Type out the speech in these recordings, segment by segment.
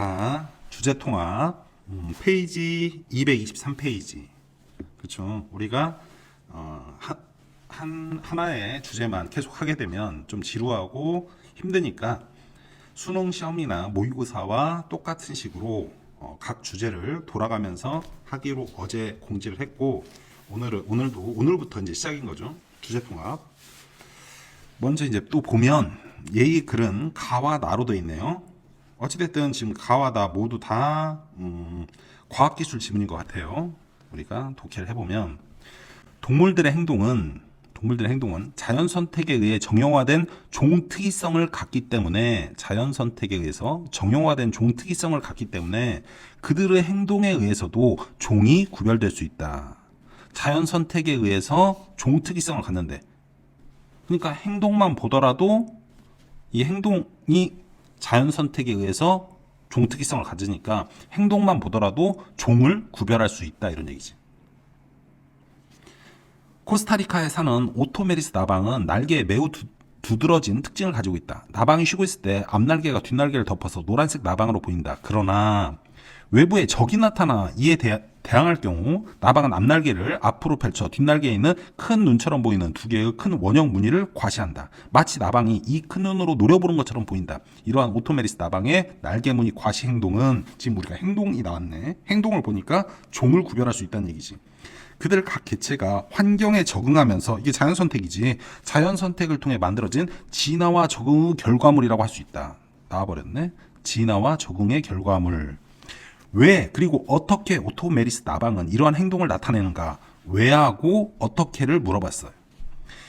자, 주제 통합 음, 페이지 223페이지. 그렇죠. 우리가 어, 한, 한 하나의 주제만 계속 하게 되면 좀 지루하고 힘드니까 수능 시험이나 모의고사와 똑같은 식으로 어, 각 주제를 돌아가면서 하기로 어제 공지를 했고 오늘은 오늘도 오늘부터 이제 시작인 거죠. 주제 통합. 먼저 이제 또 보면 예의 글은 가와 나로 돼 있네요. 어찌됐든 지금 가와 나 모두 다 음, 과학기술 지문인 것 같아요. 우리가 독해를 해보면 동물들의 행동은 동물들의 행동은 자연 선택에 의해 정형화된 종 특이성을 갖기 때문에 자연 선택에 의해서 정형화된 종 특이성을 갖기 때문에 그들의 행동에 의해서도 종이 구별될 수 있다. 자연 선택에 의해서 종 특이성을 갖는데 그러니까 행동만 보더라도 이 행동이 자연 선택에 의해서 종 특이성을 가지니까 행동만 보더라도 종을 구별할 수 있다 이런 얘기지. 코스타리카에 사는 오토메리스 나방은 날개에 매우 두, 두드러진 특징을 가지고 있다. 나방이 쉬고 있을 때 앞날개가 뒷날개를 덮어서 노란색 나방으로 보인다. 그러나 외부에 적이 나타나 이에 대, 대항할 경우 나방은 앞날개를 앞으로 펼쳐 뒷날개에 있는 큰 눈처럼 보이는 두 개의 큰 원형 무늬를 과시한다. 마치 나방이 이 큰 눈으로 노려보는 것처럼 보인다. 이러한 오토메리스 나방의 날개 무늬 과시 행동은 지금 우리가 행동이 나왔네. 행동을 보니까 종을 구별할 수 있다는 얘기지. 그들 각 개체가 환경에 적응하면서 이게 자연 선택이지 자연 선택을 통해 만들어진 진화와 적응의 결과물이라고 할 수 있다. 나와버렸네. 진화와 적응의 결과물. 왜 그리고 어떻게 오토메리스 나방은 이러한 행동을 나타내는가? 왜하고 어떻게를 물어봤어요.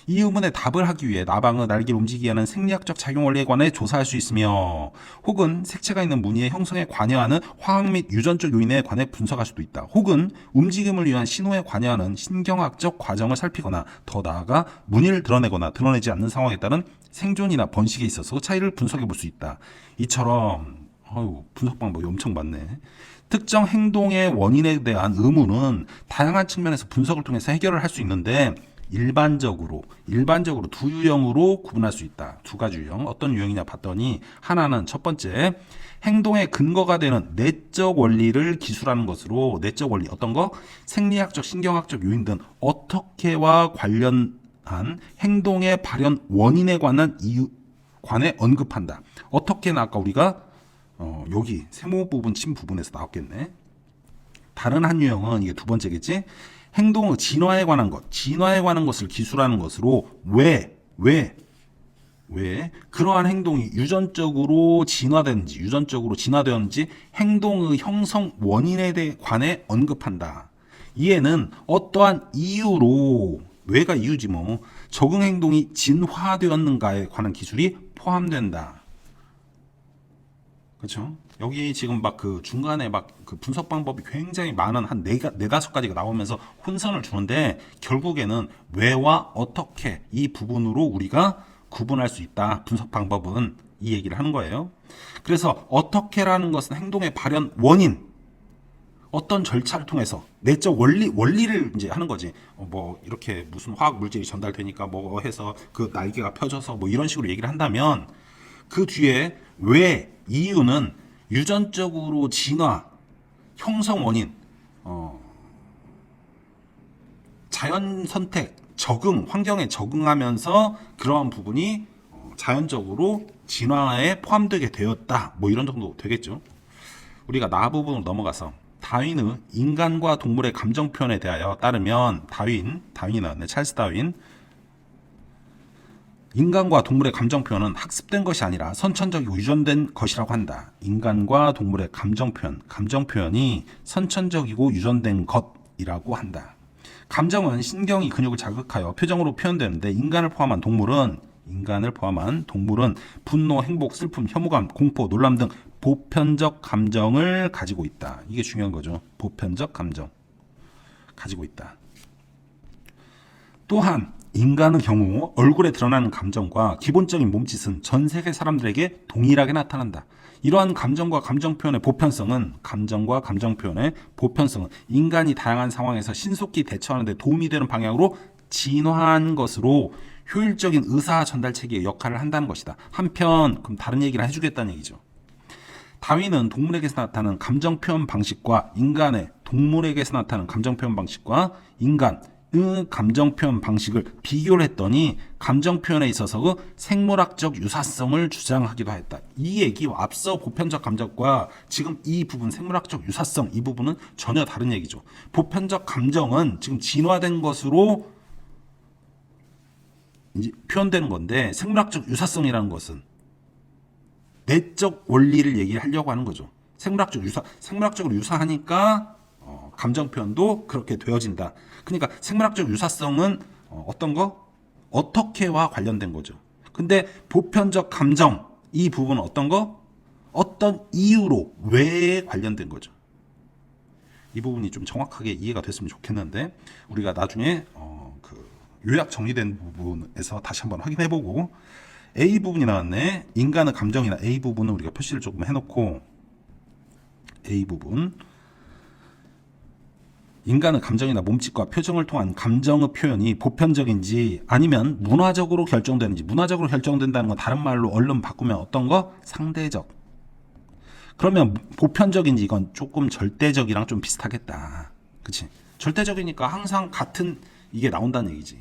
이 의문에 답을 하기 위해 나방의 날개를 움직이게 하는 생리학적 작용 원리에 관해 조사할 수 있으며 혹은 색채가 있는 무늬의 형성에 관여하는 화학 및 유전적 요인에 관해 분석할 수도 있다. 혹은 움직임을 위한 신호에 관여하는 신경학적 과정을 살피거나 더 나아가 무늬를 드러내거나 드러내지 않는 상황에 따른 생존이나 번식에 있어서 차이를 분석해 볼 수 있다. 이처럼 아유, 분석 방법이 엄청 많네. 특정 행동의 원인에 대한 의문은 다양한 측면에서 분석을 통해서 해결을 할 수 있는데 일반적으로 일반적으로 두 유형으로 구분할 수 있다. 두 가지 유형. 어떤 유형이냐 봤더니 하나는 첫 번째 행동의 근거가 되는 내적 원리를 기술하는 것으로 내적 원리 어떤 거 생리학적 신경학적 요인 등 어떻게와 관련한 행동의 발현 원인에 관한 이유 관해 언급한다. 어떻게는 아까 우리가 어, 여기 세모 부분 침 부분에서 나왔겠네. 다른 한 유형은 이게 두 번째겠지. 행동의 진화에 관한 것, 진화에 관한 것을 기술하는 것으로 왜, 왜, 왜 그러한 행동이 유전적으로 진화되는지, 유전적으로 진화되었는지 행동의 형성 원인에 대해 관해 언급한다. 이에는 어떠한 이유로 왜가 이유지 뭐 적응 행동이 진화되었는가에 관한 기술이 포함된다. 그렇죠? 여기 지금 막 그 중간에 막 그 분석 방법이 굉장히 많은 한 네, 네 다섯 가지가 나오면서 혼선을 주는데 결국에는 왜와 어떻게 이 부분으로 우리가 구분할 수 있다. 분석 방법은 이 얘기를 하는 거예요. 그래서 어떻게라는 것은 행동의 발현 원인 어떤 절차를 통해서 내적 원리 원리를 이제 하는 거지. 어, 뭐 이렇게 무슨 화학 물질이 전달되니까 뭐 해서 그 날개가 펴져서 뭐 이런 식으로 얘기를 한다면 그 뒤에 왜 이유는 유전적으로 진화 형성 원인 어, 자연 선택 적응 환경에 적응하면서 그러한 부분이 어, 자연적으로 진화에 포함되게 되었다. 뭐 이런 정도 되겠죠. 우리가 나 부분으로 넘어가서 다윈의 인간과 동물의 감정 표현에 대하여 따르면 다윈 다윈이 나왔네 찰스 다윈 인간과 동물의 감정 표현은 학습된 것이 아니라 선천적이고 유전된 것이라고 한다. 인간과 동물의 감정 표현, 감정 표현이 선천적이고 유전된 것이라고 한다. 감정은 신경이 근육을 자극하여 표정으로 표현되는데 인간을 포함한 동물은 인간을 포함한 동물은 분노, 행복, 슬픔, 혐오감, 공포, 놀람 등 보편적 감정을 가지고 있다. 이게 중요한 거죠. 보편적 감정 가지고 있다. 또한 인간의 경우 얼굴에 드러나는 감정과 기본적인 몸짓은 전 세계 사람들에게 동일하게 나타난다. 이러한 감정과 감정 표현의 보편성은 감정과 감정 표현의 보편성은 인간이 다양한 상황에서 신속히 대처하는 데 도움이 되는 방향으로 진화한 것으로 효율적인 의사 전달 체계의 역할을 한다는 것이다. 한편 그럼 다른 얘기를 해주겠다는 얘기죠. 다윈은 동물에게서 나타나는 감정 표현 방식과 인간의 동물에게서 나타나는 감정 표현 방식과 인간의 감정 표현 방식을 비교를 했더니 감정 표현에 있어서 그 생물학적 유사성을 주장하기도 했다. 이 얘기와 앞서 보편적 감정과 지금 이 부분 생물학적 유사성 이 부분은 전혀 다른 얘기죠. 보편적 감정은 지금 진화된 것으로 표현되는 건데 생물학적 유사성이라는 것은 내적 원리를 얘기하려고 하는 거죠. 생물학적 유사, 생물학적으로 유사하니까 어, 감정 표현도 그렇게 되어진다. 그러니까 생물학적 유사성은 어, 어떤 거? 어떻게와 관련된 거죠. 근데 보편적 감정 이 부분은 어떤 거? 어떤 이유로 왜에 관련된 거죠. 이 부분이 좀 정확하게 이해가 됐으면 좋겠는데 우리가 나중에 어, 그 요약 정리된 부분에서 다시 한번 확인해보고 A 부분이 나왔네. 인간의 감정이나 A 부분은 우리가 표시를 조금 해놓고 A 부분 인간의 감정이나 몸짓과 표정을 통한 감정의 표현이 보편적인지 아니면 문화적으로 결정되는지 문화적으로 결정된다는 건 다른 말로 얼른 바꾸면 어떤 거? 상대적. 그러면 보편적인지 이건 조금 절대적이랑 좀 비슷하겠다. 그치? 절대적이니까 항상 같은 이게 나온다는 얘기지.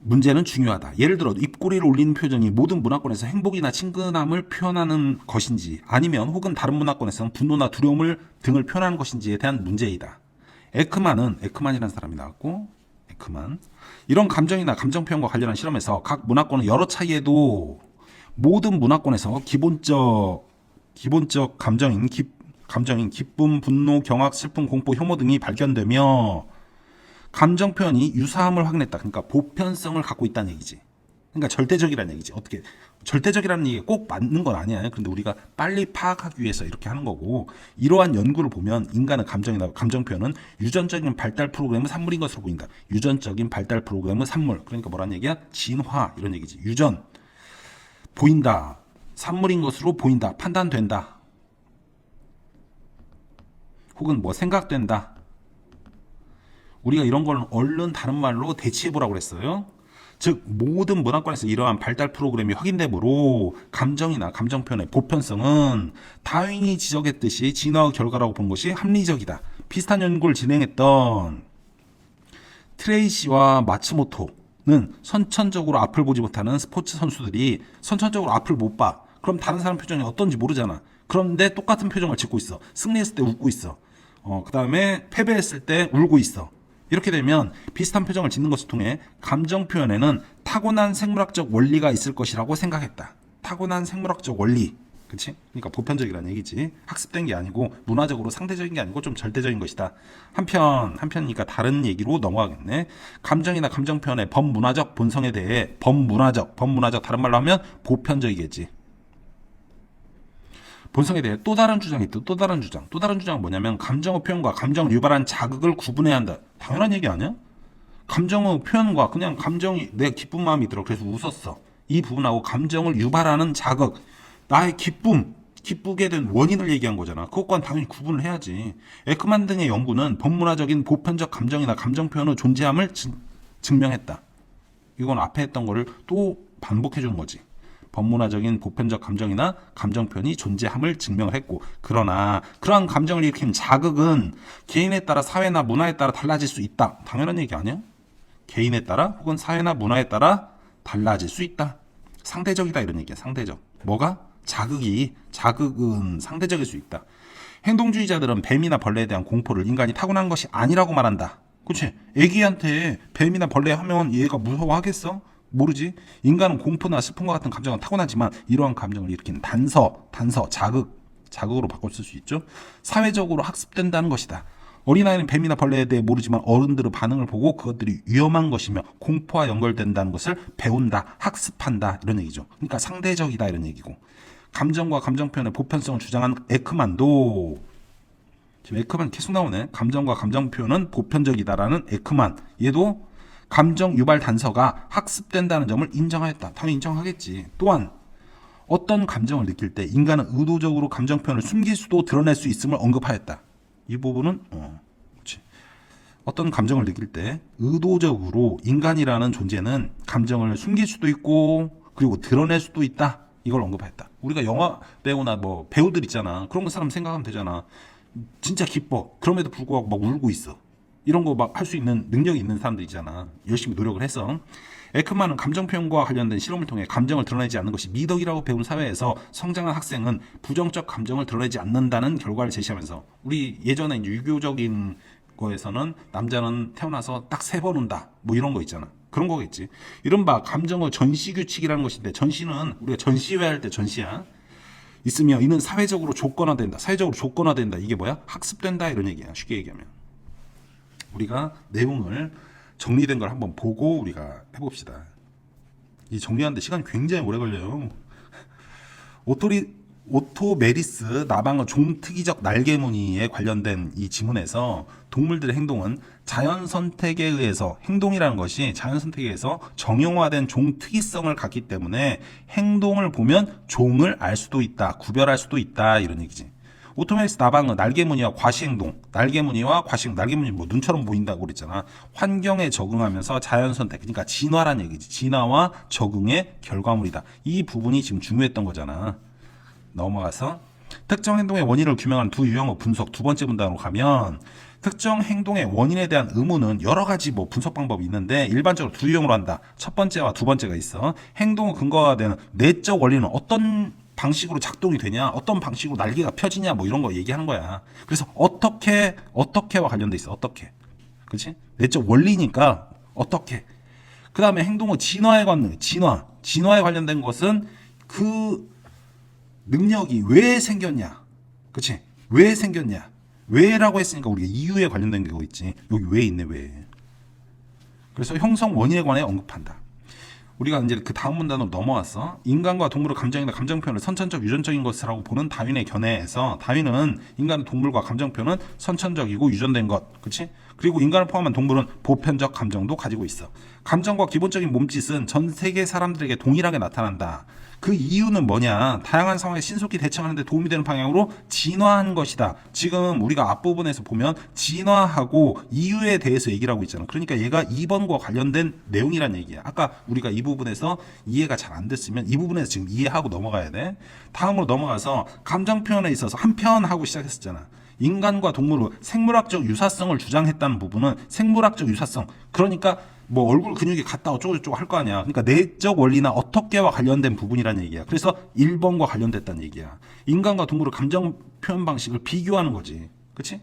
문제는 중요하다. 예를 들어 입꼬리를 올리는 표정이 모든 문화권에서 행복이나 친근함을 표현하는 것인지 아니면 혹은 다른 문화권에서는 분노나 두려움을 등을 표현하는 것인지에 대한 문제이다. 에크만은 에크만이라는 사람이 나왔고 에크만 이런 감정이나 감정 표현과 관련한 실험에서 각 문화권은 여러 차이에도 모든 문화권에서 기본적 기본적 감정인 기, 감정인 기쁨, 분노, 경악, 슬픔, 공포, 혐오 등이 발견되며 감정 표현이 유사함을 확인했다. 그러니까 보편성을 갖고 있다는 얘기지. 그러니까 절대적이라는 얘기지. 어떻게 절대적이라는 얘기가 꼭 맞는 건 아니야. 그런데 우리가 빨리 파악하기 위해서 이렇게 하는 거고 이러한 연구를 보면 인간의 감정이나 감정 표현은 유전적인 발달 프로그램의 산물인 것으로 보인다. 유전적인 발달 프로그램의 산물. 그러니까 뭐란 얘기야? 진화 이런 얘기지. 유전 보인다. 산물인 것으로 보인다. 판단된다. 혹은 뭐 생각된다. 우리가 이런 걸 얼른 다른 말로 대치해 보라고 그랬어요. 즉 모든 문화권에서 이러한 발달 프로그램이 확인되므로 감정이나 감정 표현의 보편성은 다윈이 지적했듯이 진화 결과라고 본 것이 합리적이다. 비슷한 연구를 진행했던 트레이시와 마츠모토는 선천적으로 앞을 보지 못하는 스포츠 선수들이 선천적으로 앞을 못 봐. 그럼 다른 사람 표정이 어떤지 모르잖아. 그런데 똑같은 표정을 짓고 있어. 승리했을 때 웃고 있어. 어, 그 다음에 패배했을 때 울고 있어. 이렇게 되면 비슷한 표정을 짓는 것을 통해 감정 표현에는 타고난 생물학적 원리가 있을 것이라고 생각했다. 타고난 생물학적 원리. 그치? 그러니까 보편적이라는 얘기지. 학습된 게 아니고 문화적으로 상대적인 게 아니고 좀 절대적인 것이다. 한편, 한편이니까 다른 얘기로 넘어가겠네. 감정이나 감정 표현의 범문화적 본성에 대해 범문화적, 범문화적 다른 말로 하면 보편적이겠지. 본성에 대해 또 다른 주장이 있다. 또 다른 주장. 또 다른 주장은 뭐냐면 감정의 표현과 감정을 유발한 자극을 구분해야 한다. 당연한 얘기 아니야? 감정의 표현과 그냥 감정이 내 기쁜 마음이 들어. 그래서 웃었어. 이 부분하고 감정을 유발하는 자극. 나의 기쁨, 기쁘게 된 원인을 얘기한 거잖아. 그것과는 당연히 구분을 해야지. 에크만 등의 연구는 법문화적인 보편적 감정이나 감정 표현의 존재함을 증, 증명했다. 이건 앞에 했던 거를 또 반복해 주는 거지. 법문화적인 보편적 감정이나 감정 표현이 존재함을 증명했고 그러나 그러한 감정을 일으키는 자극은 개인에 따라 사회나 문화에 따라 달라질 수 있다. 당연한 얘기 아니야? 개인에 따라 혹은 사회나 문화에 따라 달라질 수 있다. 상대적이다 이런 얘기야. 상대적. 뭐가? 자극이 자극은 상대적일 수 있다. 행동주의자들은 뱀이나 벌레에 대한 공포를 인간이 타고난 것이 아니라고 말한다. 그치? 애기한테 뱀이나 벌레 하면 얘가 무서워하겠어? 모르지. 인간은 공포나 슬픔과 같은 감정은 타고나지만 이러한 감정을 일으키는 단서, 단서, 자극, 자극으로 쓸수 있죠. 사회적으로 학습된다는 것이다. 어린아이는 뱀이나 벌레에 대해 모르지만 어른들의 반응을 보고 그것들이 위험한 것이며 공포와 연결된다는 것을 배운다, 학습한다 이런 얘기죠. 그러니까 상대적이다 이런 얘기고. 감정과 감정 표현의 보편성을 주장한 에크만도 지금 에크만 계속 나오네. 감정과 감정 표현은 보편적이다라는 에크만. 얘도 감정 유발 단서가 학습된다는 점을 인정하였다. 당연히 인정하겠지. 또한 어떤 감정을 느낄 때 인간은 의도적으로 감정 표현을 숨길 수도 드러낼 수 있음을 언급하였다. 이 부분은 어, 그렇지. 어떤 감정을 느낄 때 의도적으로 인간이라는 존재는 감정을 숨길 수도 있고 그리고 드러낼 수도 있다. 이걸 언급했다. 우리가 영화 배우나 뭐 배우들 있잖아. 그런 거 사람 생각하면 되잖아. 진짜 기뻐. 그럼에도 불구하고 막 울고 있어. 이런 거 막 할 수 있는 능력이 있는 사람들 있잖아. 열심히 노력을 해서. 에크만은 감정 표현과 관련된 실험을 통해 감정을 드러내지 않는 것이 미덕이라고 배운 사회에서 성장한 학생은 부정적 감정을 드러내지 않는다는 결과를 제시하면서 우리 예전에 유교적인 거에서는 남자는 태어나서 딱 세번 운다. 뭐 이런 거 있잖아. 그런 거겠지. 이른바 감정의 전시 규칙이라는 것인데 전시는 우리가 전시회 할 때 전시야. 있으면 이는 사회적으로 조건화된다. 사회적으로 조건화된다. 이게 뭐야? 학습된다 이런 얘기야. 쉽게 얘기하면. 우리가 내용을 정리된 걸 한번 보고 우리가 해봅시다. 이 정리하는데 시간이 굉장히 오래 걸려요. 오토리 오토메리스 나방의 종특이적 날개무늬에 관련된 이 지문에서 동물들의 행동은 자연 선택에 의해서 행동이라는 것이 자연 선택에 의해서 정형화된 종 특이성을 갖기 때문에 행동을 보면 종을 알 수도 있다, 구별할 수도 있다 이런 얘기지. 오토메리스 나방은 날개무늬와 과시행동, 날개무늬와 과시행, 날개무늬 뭐 눈처럼 보인다고 그랬잖아. 환경에 적응하면서 자연 선택, 그러니까 진화란 얘기지. 진화와 적응의 결과물이다. 이 부분이 지금 중요했던 거잖아. 넘어가서 특정 행동의 원인을 규명하는 두 유형의 분석 두 번째 문단으로 가면 특정 행동의 원인에 대한 의문은 여러 가지 뭐 분석 방법이 있는데 일반적으로 두 유형으로 한다. 첫 번째와 두 번째가 있어. 행동의 근거가 되는 내적 원리는 어떤 방식으로 작동이 되냐, 어떤 방식으로 날개가 펴지냐, 뭐 이런 거 얘기하는 거야. 그래서 어떻게 어떻게와 관련돼 있어. 어떻게, 그렇지? 내적 원리니까 어떻게. 그 다음에 행동의 진화에 관련, 진화, 진화에 관련된 것은 그 능력이 왜 생겼냐? 그치? 왜 생겼냐? 왜라고 했으니까 우리가 이유에 관련된 게 있지. 여기 왜 있네, 왜. 그래서 형성 원인에 관해 언급한다. 우리가 이제 그 다음 문단으로 넘어왔어. 인간과 동물의 감정이나 감정 표현을 선천적 유전적인 것이라고 보는 다윈의 견해에서 다윈은 인간 동물과 감정 표현은 선천적이고 유전된 것, 그렇지? 그리고 인간을 포함한 동물은 보편적 감정도 가지고 있어. 감정과 기본적인 몸짓은 전 세계 사람들에게 동일하게 나타난다. 그 이유는 뭐냐? 다양한 상황에 신속히 대처하는데 도움이 되는 방향으로 진화한 것이다. 지금 우리가 앞부분에서 보면 진화하고 이유에 대해서 얘기를 하고 있잖아. 그러니까 얘가 2번과 관련된 내용이란 얘기야. 아까 우리가 이 부분에서 이해가 잘 안 됐으면 이 부분에서 지금 이해하고 넘어가야 돼. 다음으로 넘어가서 감정 표현에 있어서 한편 하고 시작했었잖아. 인간과 동물의 생물학적 유사성을 주장했다는 부분은 생물학적 유사성. 그러니까 뭐 얼굴 근육이 같다 어쩌고저쩌고 할 거 아니야. 그러니까 내적 원리나 어떻게와 관련된 부분이라는 얘기야. 그래서 1번과 관련됐다는 얘기야. 인간과 동물의 감정 표현 방식을 비교하는 거지. 그치?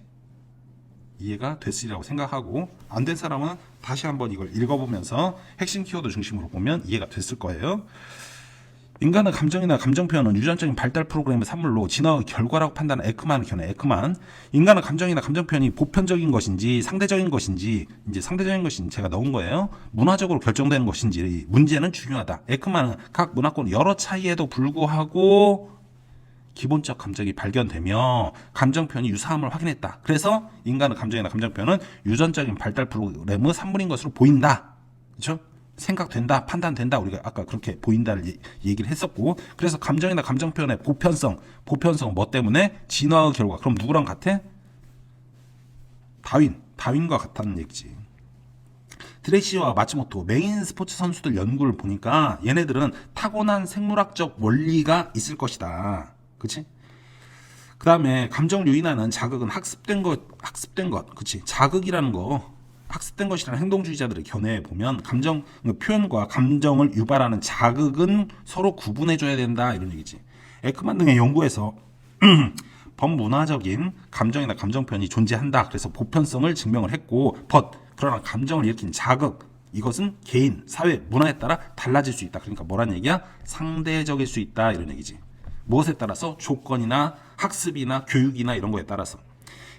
이해가 됐으리라고 생각하고 안 된 사람은 다시 한번 이걸 읽어보면서 핵심 키워드 중심으로 보면 이해가 됐을 거예요. 인간의 감정이나 감정 표현은 유전적인 발달 프로그램의 산물로 진화의 결과라고 판단하는 에크만의 견해. 에크만 인간의 감정이나 감정 표현이 보편적인 것인지 상대적인 것인지 이제 상대적인 것인지 제가 넣은 거예요. 문화적으로 결정되는 것인지 문제는 중요하다. 에크만은 각 문화권 여러 차이에도 불구하고 기본적 감정이 발견되며 감정 표현이 유사함을 확인했다. 그래서 인간의 감정이나 감정 표현은 유전적인 발달 프로그램의 산물인 것으로 보인다. 그렇죠? 생각된다, 판단된다. 우리가 아까 그렇게 보인다를 얘- 얘기를 했었고, 그래서 감정이나 감정 표현의 보편성, 보편성 뭐 때문에 진화의 결과. 그럼 누구랑 같아? 다윈, 다윈과 같다는 얘기지. 드레시와 마츠모토 메인 스포츠 선수들 연구를 보니까 얘네들은 타고난 생물학적 원리가 있을 것이다. 그치? 그 다음에 감정을 유인하는 자극은 학습된 것, 학습된 것, 그치? 자극이라는 거, 학습된 것이라는 행동주의자들의 견해에 보면 감정 표현과 감정을 유발하는 자극은 서로 구분해줘야 된다 이런 얘기지. 에크만 등의 연구에서 범문화적인 감정이나 감정 표현이 존재한다. 그래서 보편성을 증명을 했고, but 그러나 감정을 일으킨 자극 이것은 개인, 사회, 문화에 따라 달라질 수 있다. 그러니까 뭐란 얘기야? 상대적일 수 있다 이런 얘기지. 무엇에 따라서 조건이나 학습이나 교육이나 이런 거에 따라서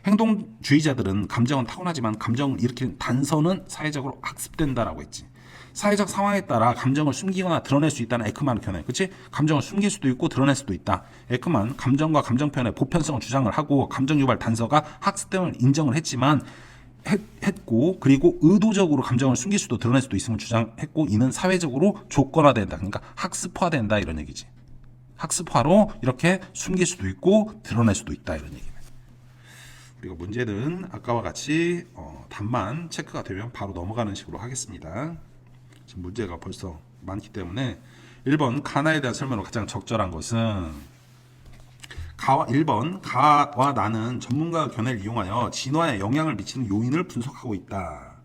행동주의자들은 감정은 타고나지만 감정을 일으키는 단서는 사회적으로 학습된다라고 했지. 사회적 상황에 따라 감정을 숨기거나 드러낼 수 있다는 에크만의 견해. 그치? 감정을 숨길 수도 있고 드러낼 수도 있다. 에크만 감정과 감정 표현의 보편성을 주장을 하고 감정 유발 단서가 학습됨을 인정을 했지만 했, 했고 그리고 의도적으로 감정을 숨길 수도 드러낼 수도 있음을 주장했고 이는 사회적으로 조건화된다. 그러니까 학습화된다 이런 얘기지. 학습화로 이렇게 숨길 수도 있고 드러낼 수도 있다 이런 얘기 네. 우리가 문제는 아까와 같이 어, 답만 체크가 되면 바로 넘어가는 식으로 하겠습니다. 지금 문제가 벌써 많기 때문에 1번 가나에 대한 설명으로 가장 적절한 것은 가와 1번 가와 나는 전문가 견해를 이용하여 진화에 영향을 미치는 요인을 분석하고 있다.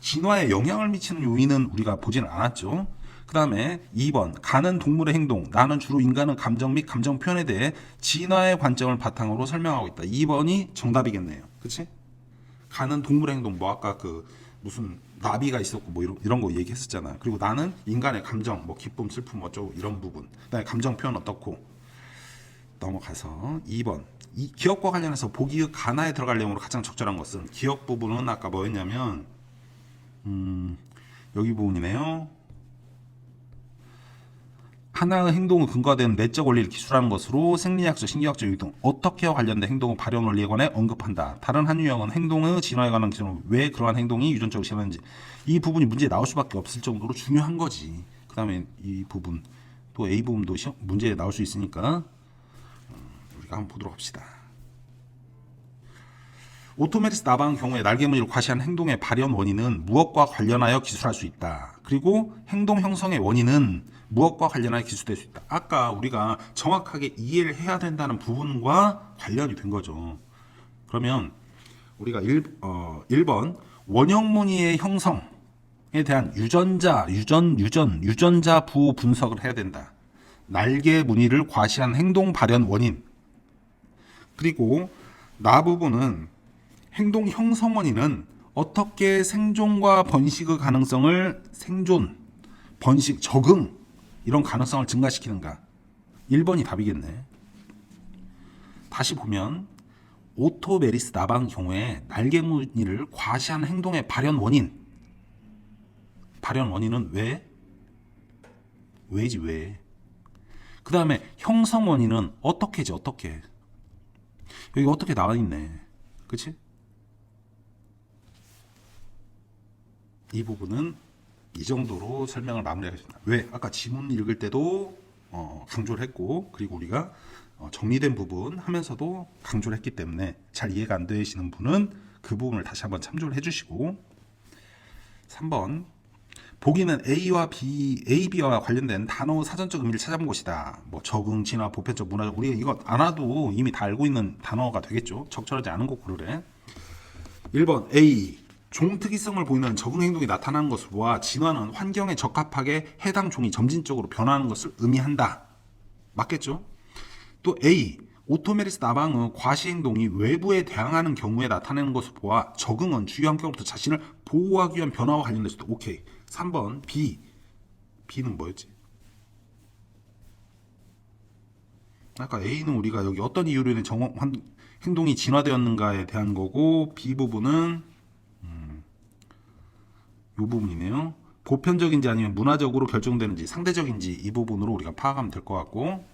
진화에 영향을 미치는 요인은 우리가 보지는 않았죠. 그 다음에 2번 가는 동물의 행동 나는 주로 인간의 감정 및 감정 표현에 대해 진화의 관점을 바탕으로 설명하고 있다. 2번이 정답이겠네요. 그치? 가는 동물의 행동 뭐 아까 그 무슨 나비가 있었고 뭐 이런, 이런 거 얘기했었잖아. 그리고 나는 인간의 감정 뭐 기쁨 슬픔 어쩌고 이런 부분 그다음에 감정 표현 어떻고 넘어가서 2번 이 기억과 관련해서 보기의 가나에 들어갈 내용으로 가장 적절한 것은 기억 부분은 아까 뭐였냐면 음 여기 부분이네요. 하나의 행동의 근거가 되는 내적 원리를 기술하는 것으로 생리학적, 신기학적 유동 어떻게와 관련된 행동의 발현 원리에 관해 언급한다. 다른 한 유형은 행동의 진화에 관한 기준으로 왜 그러한 행동이 유전적으로 실현하는지 이 부분이 문제에 나올 수밖에 없을 정도로 중요한 거지. 그 다음에 이 부분 또 A 부분도 문제에 나올 수 있으니까 음, 우리가 한번 보도록 합시다. 오토메리스 나방 경우에 날개무늬를 과시한 행동의 발현 원인은 무엇과 관련하여 기술할 수 있다. 그리고 행동 형성의 원인은 무엇과 관련하여 기술될 수 있다. 아까 우리가 정확하게 이해를 해야 된다는 부분과 관련이 된 거죠. 그러면 우리가 1, 어, 1번 원형무늬의 형성에 대한 유전자, 유전, 유전, 유전자 부호 분석을 해야 된다. 날개 무늬를 과시한 행동 발현 원인. 그리고 나 부분은 행동 형성 원인은 어떻게 생존과 번식의 가능성을 생존, 번식, 적응 이런 가능성을 증가시키는가? 1번이 답이겠네. 다시 보면 오토메리스 나방 경우에 날개 무늬를 과시한 행동의 발현 원인. 발현 원인은 왜? 왜지 왜? 그 다음에 형성 원인은 어떻게지 어떻게? 여기 어떻게 나와 있네. 그치? 이 부분은 이 정도로 설명을 마무리하겠습니다. 왜? 아까 지문 읽을 때도 어, 강조를 했고 그리고 우리가 어, 정리된 부분 하면서도 강조를 했기 때문에 잘 이해가 안 되시는 분은 그 부분을 다시 한번 참조를 해주시고 3번 보기는 A와 B, A, B와 관련된 단어 사전적 의미를 찾아본 것이다. 뭐 적응, 진화, 보편적, 문화적 우리가 이거 안 와도 이미 다 알고 있는 단어가 되겠죠. 적절하지 않은 거 고르래. 1번 A 종 특이성을 보이는 적응 행동이 나타나는 것을 보아 진화는 환경에 적합하게 해당 종이 점진적으로 변화하는 것을 의미한다. 맞겠죠? 또 A 오토메리스 나방의 과시 행동이 외부에 대항하는 경우에 나타내는 것을 보아 적응은 주요 환경으로부터 자신을 보호하기 위한 변화와 관련될 수도 오케이. 3번 B B는 뭐였지? 아까 A는 우리가 여기 어떤 이유로 인해 정 행동이 진화되었는가에 대한 거고 B 부분은 이 부분이네요. 보편적인지 아니면 문화적으로 결정되는지 상대적인지 이 부분으로 우리가 파악하면 될 것 같고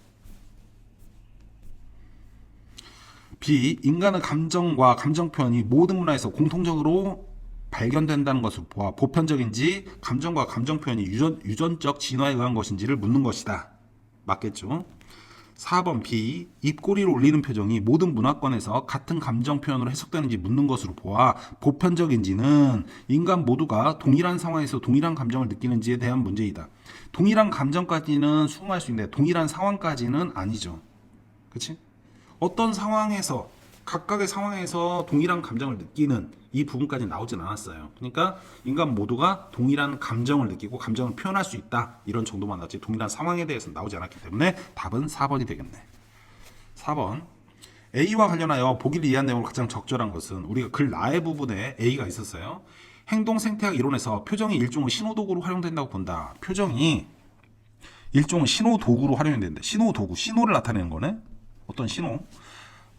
B. 인간의 감정과 감정 표현이 모든 문화에서 공통적으로 발견된다는 것을 보아 보편적인지 감정과 감정 표현이 유전, 유전적 진화에 의한 것인지를 묻는 것이다. 맞겠죠? 4번 B. 입꼬리를 올리는 표정이 모든 문화권에서 같은 감정 표현으로 해석되는지 묻는 것으로 보아 보편적인지는 인간 모두가 동일한 상황에서 동일한 감정을 느끼는지에 대한 문제이다. 동일한 감정까지는 수긍할 수 있는데 동일한 상황까지는 아니죠. 그치? 어떤 상황에서 각각의 상황에서 동일한 감정을 느끼는 이 부분까지 나오진 않았어요. 그러니까 인간 모두가 동일한 감정을 느끼고 감정을 표현할 수 있다. 이런 정도만 나왔지 동일한 상황에 대해서는 나오지 않았기 때문에 답은 4번이 되겠네. 4번. A와 관련하여 보기를 이해한 내용으로 가장 적절한 것은 우리가 글 나의 부분에 A가 있었어요. 행동 생태학 이론에서 표정이 일종의 신호도구로 활용된다고 본다. 표정이 일종의 신호도구로 활용된다. 신호도구, 신호를 나타내는 거네. 어떤 신호?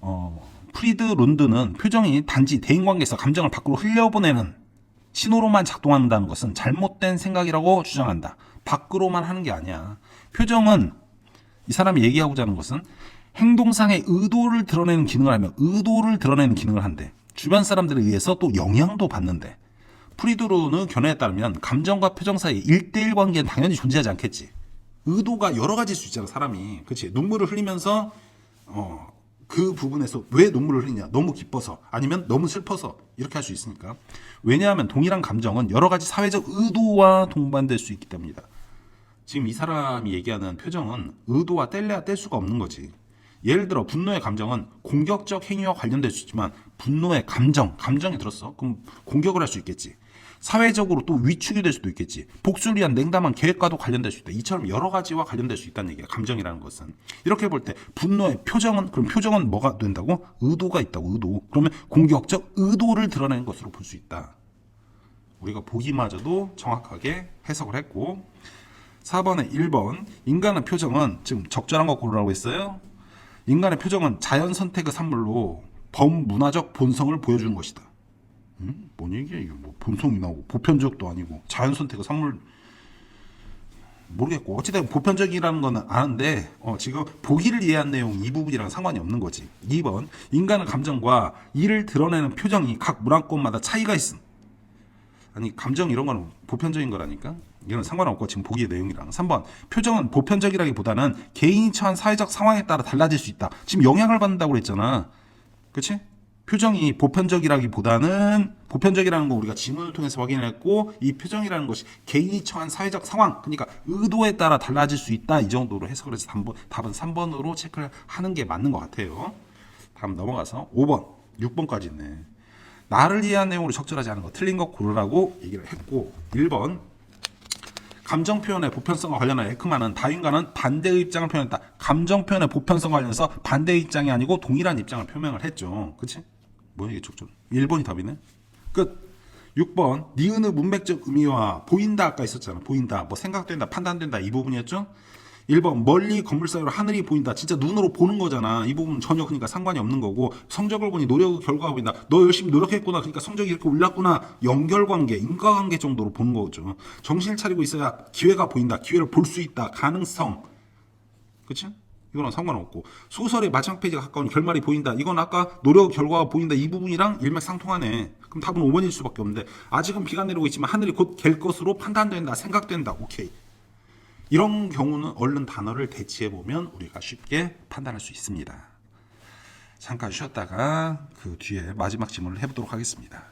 어, 프리드 룬드는 표정이 단지 대인관계에서 감정을 밖으로 흘려보내는 신호로만 작동한다는 것은 잘못된 생각이라고 주장한다. 밖으로만 하는 게 아니야. 표정은 이 사람이 얘기하고자 하는 것은 행동상의 의도를 드러내는 기능을 하며 의도를 드러내는 기능을 한대. 주변 사람들에 의해서 또 영향도 받는데. 프리드룬의 견해에 따르면 감정과 표정 사이 1대1 관계는 당연히 존재하지 않겠지. 의도가 여러 가지일 수 있잖아, 사람이. 그치? 눈물을 흘리면서, 어, 그 부분에서 왜 눈물을 흘리냐? 너무 기뻐서 아니면 너무 슬퍼서 이렇게 할 수 있으니까. 왜냐하면 동일한 감정은 여러 가지 사회적 의도와 동반될 수 있기 때문이다. 지금 이 사람이 얘기하는 표정은 의도와 뗄래야 뗄 수가 없는 거지. 예를 들어 분노의 감정은 공격적 행위와 관련될 수 있지만 분노의 감정, 감정이 들었어. 그럼 공격을 할 수 있겠지. 사회적으로 또 위축이 될 수도 있겠지. 복수를 위한 냉담한 계획과도 관련될 수 있다. 이처럼 여러 가지와 관련될 수 있다는 얘기야. 감정이라는 것은. 이렇게 볼 때 분노의 표정은 그럼 표정은 뭐가 된다고? 의도가 있다고. 의도. 그러면 공격적 의도를 드러내는 것으로 볼 수 있다. 우리가 보기마저도 정확하게 해석을 했고 4번에 1번 인간의 표정은 지금 적절한 거 고르라고 했어요. 인간의 표정은 자연 선택의 산물로 범문화적 본성을 보여주는 것이다. 음? 뭔 얘기야 이게 뭐 본성이 나오고 보편적도 아니고 자연 선택의 산물 모르겠고 어찌됐든 보편적이라는 거는 아는데 어, 지금 보기를 이해한 내용 이 부분이랑 상관이 없는 거지. 2번 인간의 감정과 이를 드러내는 표정이 각 문화권마다 차이가 있음. 아니 감정 이런 거는 보편적인 거라니까 이거는 상관없고 지금 보기의 내용이랑 3번 표정은 보편적이라기보다는 개인이 처한 사회적 상황에 따라 달라질 수 있다 지금 영향을 받는다고 그랬잖아 그치? 표정이 보편적이라기보다는 보편적이라는 거 우리가 지문을 통해서 확인했고 이 표정이라는 것이 개인이 처한 사회적 상황 그러니까 의도에 따라 달라질 수 있다 이 정도로 해석을 해서 답은, 답은 3번으로 체크를 하는 게 맞는 것 같아요 다음 넘어가서 5번 6번까지 있네 나를 이해한 내용으로 적절하지 않은 거 틀린 거 고르라고 얘기를 했고 1번 감정 표현의 보편성과 관련한 에크만은 다윈과는 반대의 입장을 표현했다. 감정 표현의 보편성과 관련해서 반대의 입장이 아니고 동일한 입장을 표명을 했죠. 그치? 뭐야 이게 적절 1번이 답이네. 끝. 6번 니은의 문맥적 의미와 보인다 아까 있었잖아. 보인다. 뭐 생각된다, 판단된다 이 부분이었죠. 1번 멀리 건물 사이로 하늘이 보인다. 진짜 눈으로 보는 거잖아. 이 부분 은 전혀 그러니까 상관이 없는 거고 성적을 보니 노력의 결과가 보인다. 너 열심히 노력했구나. 그러니까 성적이 이렇게 올랐구나. 연결관계, 인과관계 정도로 보는 거죠. 정신을 차리고 있어야 기회가 보인다. 기회를 볼 수 있다. 가능성. 그치? 이거랑 상관없고 소설의 마지막 페이지가 가까운 결말이 보인다. 이건 아까 노력 결과가 보인다. 이 부분이랑 일맥상통하네. 그럼 답은 5번일 수밖에 없는데 아직은 비가 내리고 있지만 하늘이 곧 갤 것으로 판단된다. 생각된다. 오케이. 이런 경우는 얼른 단어를 대치해 보면 우리가 쉽게 판단할 수 있습니다. 잠깐 쉬었다가 그 뒤에 마지막 질문을 해보도록 하겠습니다.